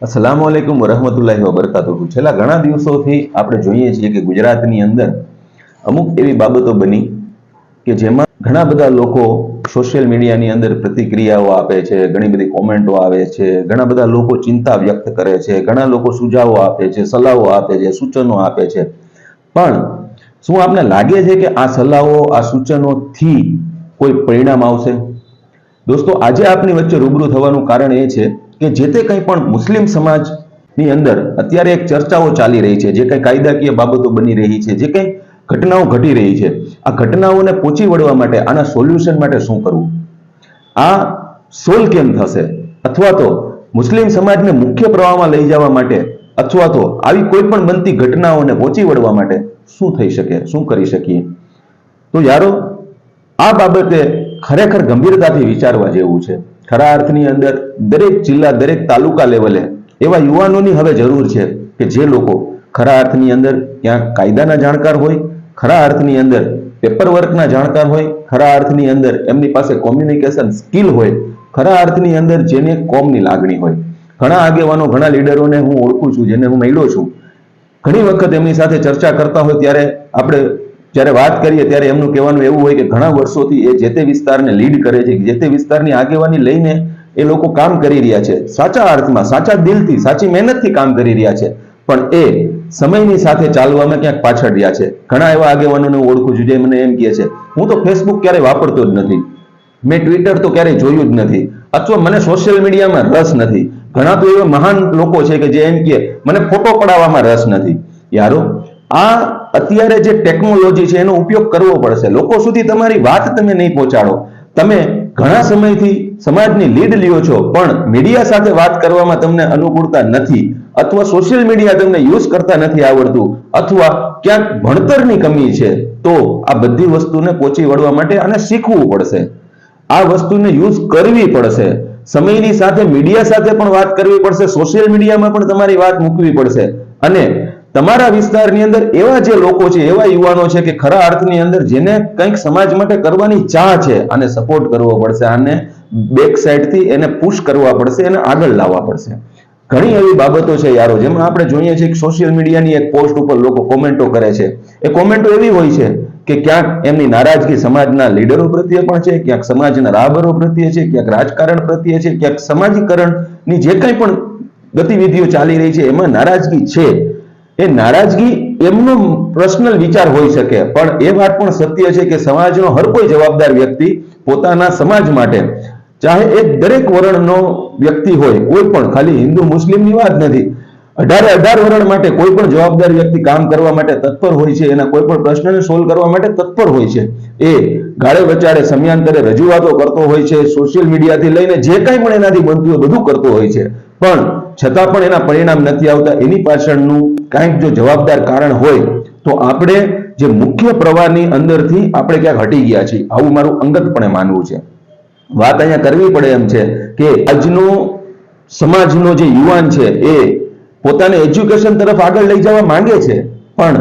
અસલામ વાલેકુમ વરહમતુલ્લાહ વબરકાતુહુ છેલ્લા ઘણા દિવસોથી આપણે જોઈએ છીએ કે ગુજરાતની અંદર અમુક એવી બાબતો બની કે જેમાં ઘણા બધા લોકો સોશિયલ મીડિયાની અંદર પ્રતિક્રિયાઓ આપે છે, ઘણી બધી કોમેન્ટો આવે છે, ઘણા બધા લોકો ચિંતા વ્યક્ત કરે છે, ઘણા લોકો સુઝાવો આપે છે, સલાહો આપે છે, સૂચનો આપે છે. પણ શું આપને લાગે છે કે આ સલાહો, આ સૂચનોથી કોઈ પરિણામ આવશે? દોસ્તો, આજે આપની વચ્ચે રૂબરૂ થવાનું કારણ એ છે કે જે તે કંઈ પણ મુસ્લિમ સમાજની અંદર અત્યારે એક ચર્ચાઓ ચાલી રહી છે, જે કંઈ કાયદાકીય બાબતો બની રહી છે, જે કંઈ ઘટનાઓ ઘટી રહી છે, આ ઘટનાઓને પહોંચી વળવા માટે આના સોલ્યુશન માટે શું કરવું? આ સોલ્વ કેમ થશે? અથવા તો મુસ્લિમ સમાજને મુખ્ય પ્રવાહમાં લઈ જવા માટે, અથવા તો આવી કોઈ પણ બનતી ઘટનાઓને પહોંચી વળવા માટે શું થઈ શકે? શું કરી શકીએ? તો યારો, આ બાબતે ખરેખર ગંભીરતાથી વિચારવા જેવું છે. ખરા અર્થની અંદર દરેક જિલ્લા, દરેક તાલુકા લેવલે એવા યુવાનોની હવે જરૂર છે કે જે લોકો ખરા અર્થની અંદર ત્યાં કાયદાના જાણકાર હોય, ખરા અર્થની અંદર પેપર વર્કના જાણકાર હોય, ખરા અર્થની અંદર એમની પાસે કોમ્યુનિકેશન સ્કિલ હોય, ખરા અર્થની અંદર જેને કોમની લાગણી હોય. ઘણા આગેવાનો, ઘણા લીડરોને હું ઓળખું છું, જેને હું મળ્યો છું. ઘણી વખત એમની સાથે ચર્ચા કરતા હોય ત્યારે આપણે જ્યારે વાત કરીએ ત્યારે એમનું કહેવાનું એવું હોય કે ઘણા વર્ષોથી એ જે તે વિસ્તારને લીડ કરે છે, જે તે વિસ્તારની આગેવાની લઈને એ લોકો કામ કરી રહ્યા છે. સાચા અર્થમાં, સાચા દિલથી, સાચી મહેનતથી કામ કરી રહ્યા છે. પણ એ સમયની સાથે ચાલવામાં ક્યાંક પાછળ રહ્યા છે. ઘણા એવા આગેવાનોને હું ઓળખું છું જે મને એમ કહે છે, હું તો ફેસબુક ક્યારેય વાપરતો જ નથી. મેં ટ્વિટર તો ક્યારેય જોયું જ નથી. અથવા મને સોશિયલ મીડિયામાં રસ નથી. ઘણા તો એવા મહાન લોકો છે કે જે એમ કહે, મને ફોટો પડાવવામાં રસ નથી. યારો આ અત્યારે જે ટેકનોલોજી છે એનો ઉપયોગ કરવો પડશે. લોકો સુધી તમારી વાત તમે નહીં પહોંચાડો. તમે ઘણા સમયથી સમાજની લીડ લ્યો છો, પણ મીડિયા સાથે વાત કરવામાં તમને અનુકૂળતા નથી અથવા સોશિયલ મીડિયા તમને યુઝ કરતા નથી આવડતું અથવા ક્યાંક ભણતરની કમી છે, તો આ બધી વસ્તુને પહોંચી વળવા માટે આને શીખવું પડશે. આ વસ્તુને યુઝ કરવી પડશે. સમયની સાથે મીડિયા સાથે પણ વાત કરવી પડશે. સોશિયલ મીડિયામાં પણ તમારી વાત મૂકવી પડશે. અને તમારા વિસ્તારની અંદર એવા જે લોકો છે, એવા યુવાનો છે કે ખરા અર્થની અંદર જેને કંઈક સમાજ માટે કરવાની ચાહ છે, આને સપોર્ટ કરવો પડશે, આને બેક સાઈડથી એને પુશ કરવા પડશે, એને આગળ લાવવા પડશે. ઘણી એવી બાબતો છે યારો, જેમાં આપણે જોઈએ છીએ સોશિયલ મીડિયાની એક પોસ્ટ ઉપર લોકો કોમેન્ટો કરે છે. એ કોમેન્ટો એવી હોય છે કે ક્યાંક એમની નારાજગી સમાજના લીડરો પ્રત્યે પણ છે, ક્યાંક સમાજના રાહબરો પ્રત્યે છે, ક્યાંક રાજકારણ પ્રત્યે છે, ક્યાંક સમાજીકરણની જે કંઈ પણ ગતિવિધિઓ ચાલી રહી છે, એમાં નારાજગી છે. એ નારાજગી એમનો પર્સનલ વિચાર હોઈ શકે, પણ એ વાત પણ સત્ય છે કે સમાજનો હર કોઈ જવાબદાર વ્યક્તિ પોતાના સમાજ માટે, ચાહે એ દરેક વર્ણનો વ્યક્તિ હોય, કોઈ પણ, ખાલી હિન્દુ મુસ્લિમની વાત નથી. અઢારે અઢાર વર્ણ માટે કોઈ પણ જવાબદાર વ્યક્તિ કામ કરવા માટે તત્પર હોય છે, એના કોઈ પણ પ્રશ્નને સોલ્વ કરવા માટે તત્પર હોય છે. એ ગાળે વચાડે સમયાંતરે રજૂઆતો કરતો હોય છે સોશિયલ મીડિયાથી લઈને જે કાંઈ પણ એનાથી બનતું હોય બધું કરતો હોય છે. પણ છતાં પણ એના પરિણામ નથી આવતા. એની પાછળનું કાંઈક જો જવાબદાર કારણ હોય, તો આપણે જે મુખ્ય પ્રવાહની અંદરથી આપણે ક્યાંક હટી ગયા છીએ. આવું મારું અંગતપણે માનવું છે. વાત અહીંયા કરવી પડે એમ છે કે આજનો સમાજનો જે યુવાન છે એ પોતાને એજ્યુકેશન તરફ આગળ લઈ જવા માંગે છે. પણ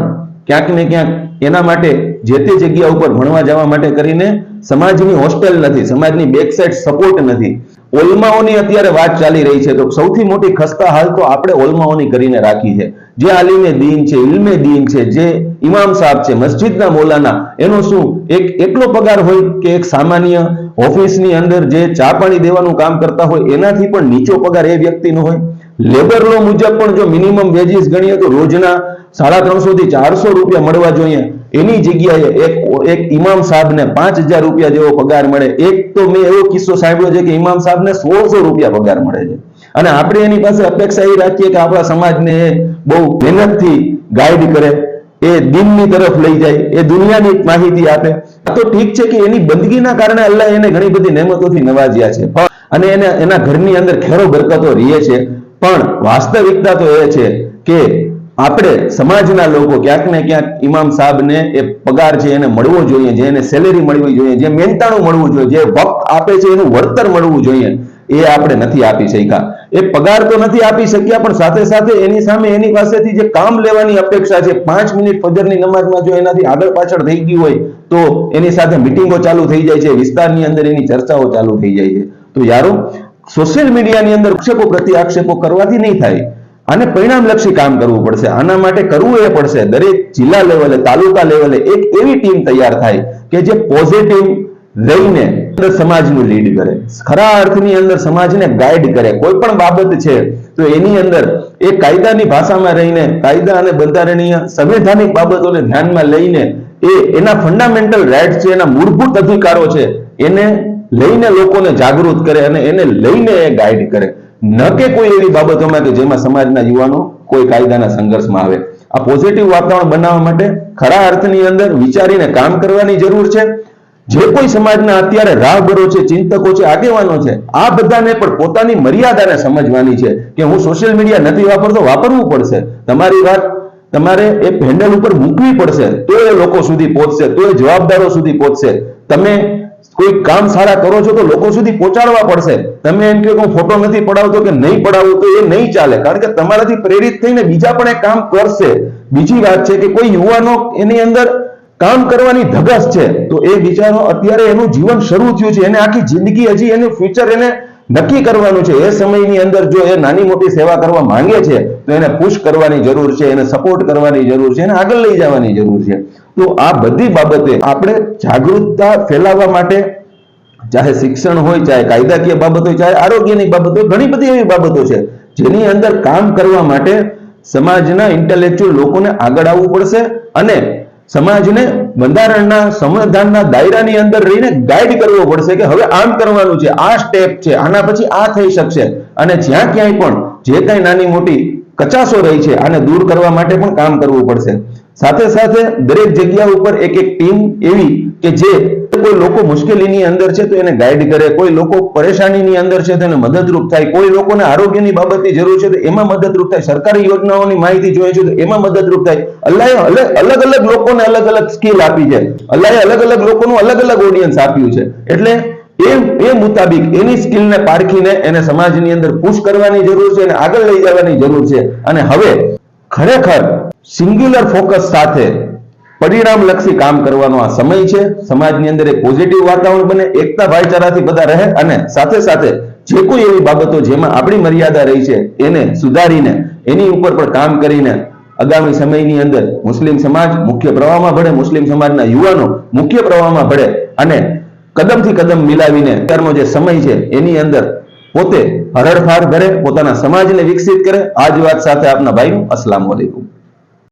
ક્યાંક ને ક્યાંક એના માટે જે તે જગ્યા ઉપર ભણવા જવા માટે કરીને સમાજની હોસ્ટેલ નથી, સમાજની બેક સાઈડ સપોર્ટ નથી. ઓલમાઓની અત્યારે વાત ચાલી રહી છે. તો સૌથી મોટી ખસ્તા હાલ તો આપણે ઓલમાઓની કરીને રાખી છે. જે આલિમે દીન છે, ઇલમે દીન છે, જે ઇમામ સાહેબ છે, મસ્જિદના મોલાના, એનો શું એક એટલો પગાર હોય કે એક સામાન્ય ઓફિસની અંદર જે ચા પાણી દેવાનું કામ કરતા હોય, એનાથી પણ નીચો પગાર એ વ્યક્તિનો હોય. લેબર લો મુજબ પણ જો મિનિમમ વેજીસ ગણીએ તો રોજના સાડા ત્રણસો થી ચારસો રૂપિયા મળવા જોઈએ. એની જગ્યાએ એક એક ઇમામ સાહેબને પાંચ હજાર રૂપિયા જેવો પગાર મળે. એક તો મેં એવો કિસ્સો સાંભળ્યો છે કે ઇમામ સાહેબને સોળસો રૂપિયા પગાર મળે છે. અને આપણે એની પાસે અપેક્ષા એ રાખીએ કે આપણા સમાજને બહુ મહેનતથી ગાઈડ કરે. એ દિનની તરફ લઈ જાય. એ દુનિયાની માહિતી આપે. તો ઠીક છે કે એની બંદગીના કારણે અલ્લાહ એને ઘણી બધી નહેમતોથી નવાજ્યા છે. અને એને એના ઘરની અંદર ખેરો બરકતો રહે છે. પણ વાસ્તવિકતા તો એ છે કે આપણે સમાજના લોકો ક્યાંક ને ક્યાંક ઇમામ સાહેબને એ પગાર છે એને મળવો જોઈએ, જે એને સેલેરી મળવી જોઈએ, જે મહેનતાણું મળવું જોઈએ, જે વક્ત આપે છે એનું વળતર મળવું જોઈએ, એ આપણે નથી આપી શક્યા. એ પગાર તો નથી આપી શક્યા, પણ સાથે સાથે એની સામે એની પાસેથી જે કામ લેવાની અપેક્ષા છે, પાંચ મિનિટ ફજરની નમાજમાં જો એનાથી આગળ પાછળ થઈ ગયું હોય, તો એની સાથે મિટિંગો ચાલુ થઈ જાય છે, વિસ્તારની અંદર એની ચર્ચાઓ ચાલુ થઈ જાય છે. તો યારો સોશિયલ મીડિયાની અંદર આક્ષેપો પ્રતિ આક્ષેપો કરવાથી નહીં થાય. આને પરિણામલક્ષી કામ કરવું પડશે. આના માટે કરવું એ પડશે. દરેક જિલ્લા લેવલે, તાલુકા લેવલે એક એવી ટીમ તૈયાર થાય કે જે પોઝિટિવ રહીને સમાજનું લીડ કરે. ખરા અર્થની અંદર સમાજને ગાઈડ કરે. કોઈ પણ બાબત છે, તો એની અંદર એ કાયદાની ભાષામાં રહીને, કાયદા અને બંધારણીય સંવૈધાનિક બાબતોને ધ્યાનમાં લઈને એ એના ફંડામેન્ટલ રાઇટ છે, એના મૂળભૂત અધિકારો છે, એને લઈને લોકોને જાગૃત કરે અને એને લઈને એ ગાઈડ કરે. ન કે કોઈ એવી બાબતોમાં કે જેમાં સમાજના યુવાનો કોઈ કાયદાના સંઘર્ષમાં આવે. આ પોઝિટિવ વાતાવરણ બનાવવા માટે ખરા અર્થની અંદર વિચારીને કામ કરવાની જરૂર છે. જે કોઈ સમાજના અત્યારે રાહબરો છે, ચિંતકો છે, આગેવાનો છે, આ બધાને પણ પોતાની મર્યાદાને સમજવાની છે કે હું સોશિયલ મીડિયા નથી વાપરતો, વાપરવું પડશે. તમારી વાત તમારે એ હેન્ડલ ઉપર મૂકવી પડશે, તો એ લોકો સુધી પહોંચશે, તો એ જવાબદારો સુધી પહોંચશે. તમે કોઈ કામ સારા કરો છો તો લોકો સુધી પહોંચાડવા પડશે. તમે એમ કે હું ફોટો નથી પડાવતો કે નહીં પડાવું તો એ નહીં ચાલે. કારણ કે તમારાથી પ્રેરિત થઈને બીજા પણ એ કામ કરશે. બીજી વાત છે કે કોઈ યુવાનો એની અંદર કામ કરવાની ધગસ છે. તો એ બિચારો અત્યારે એનું જીવન શરૂ થયું છે. એને આખી જિંદગી હજી એનું ફ્યુચર એને નક્કી કરવાનું છે. એ સમયની અંદર જો એ નાની મોટી સેવા કરવા માંગે છે, તો એને પુશ કરવાની જરૂર છે, એને સપોર્ટ કરવાની જરૂર છે, એને આગળ લઈ જવાની જરૂર છે. તો આ બધી બાબતે આપણે જાગૃતતા ફેલાવવા માટે ચાહે શિક્ષણ હોય, ચાહે કાયદાકીય બાબત હોય, ચાહે આરોગ્યની બાબત હોય ઘણી બધી એવી બાબતો છે, જેની અંદર કામ કરવા માટે સમાજના ઇન્ટેલેક્ચ્યુઅલ લોકોને આગળ આવવું પડશે અને સમાજને બંધારણના સંવિધાનના દાયરાની અંદર રહીને ગાઈડ કરવો પડશે કે હવે આમ કરવાનું છે, આ સ્ટેપ છે, આના પછી આ થઈ શકશે. અને જ્યાં ક્યાંય પણ જે કાંઈ નાની મોટી કચાસો રહી છે, આને દૂર કરવા માટે પણ કામ કરવું પડશે. સાથે સાથે દરેક જગ્યા ઉપર એક એક ટીમ એવી કે જે કોઈ લોકો મુશ્કેલીની અંદર છે તો એને ગાઈડ કરે, કોઈ લોકો પરેશાનીની અંદર છે તો એને મદદરૂપ થાય, કોઈ લોકોને આરોગ્યની બાબતની જરૂર છે તો એમાં મદદરૂપ થાય, સરકારી યોજનાઓની માહિતી જોઈએ છે તો એમાં મદદરૂપ થાય. અલ્લાહે અલગ અલગ લોકોને અલગ અલગ સ્કિલ આપી છે. અલ્લાહે અલગ અલગ લોકોનું અલગ અલગ ઓડિયન્સ આપ્યું છે. એટલે એ એ મુતાબિક એની સ્કિલને પારખીને એને સમાજની અંદર પુશ કરવાની જરૂર છે અને આગળ લઈ જવાની જરૂર છે. અને હવે ખરેખર સિંગ્યુલર ફોકસ સાથે પરિણામલક્ષી કામ કરવાનો આ સમય છે. સમાજની અંદર એક પોઝિટિવ વાતાવરણ બને, એકતા ભાઈચારાથી બધા રહે અને સાથે સાથે જે કોઈ એવી બાબતો જેમાં આપણી મર્યાદા રહી છે, એને સુધારીને, એની ઉપર પણ કામ કરીને આગામી સમયની અંદર મુસ્લિમ સમાજ મુખ્ય પ્રવાહમાં ભળે, મુસ્લિમ સમાજના યુવાનો મુખ્ય પ્રવાહમાં ભળે અને કદમથી કદમ મિલાવીને અત્યારનો જે સમય છે, એની અંદર પોતે હરડફાર ભરે પોતાના સમાજને વિકસિત કરે. આ જ વાત સાથે આપના ભાઈનું અસલામ વાલેકુમ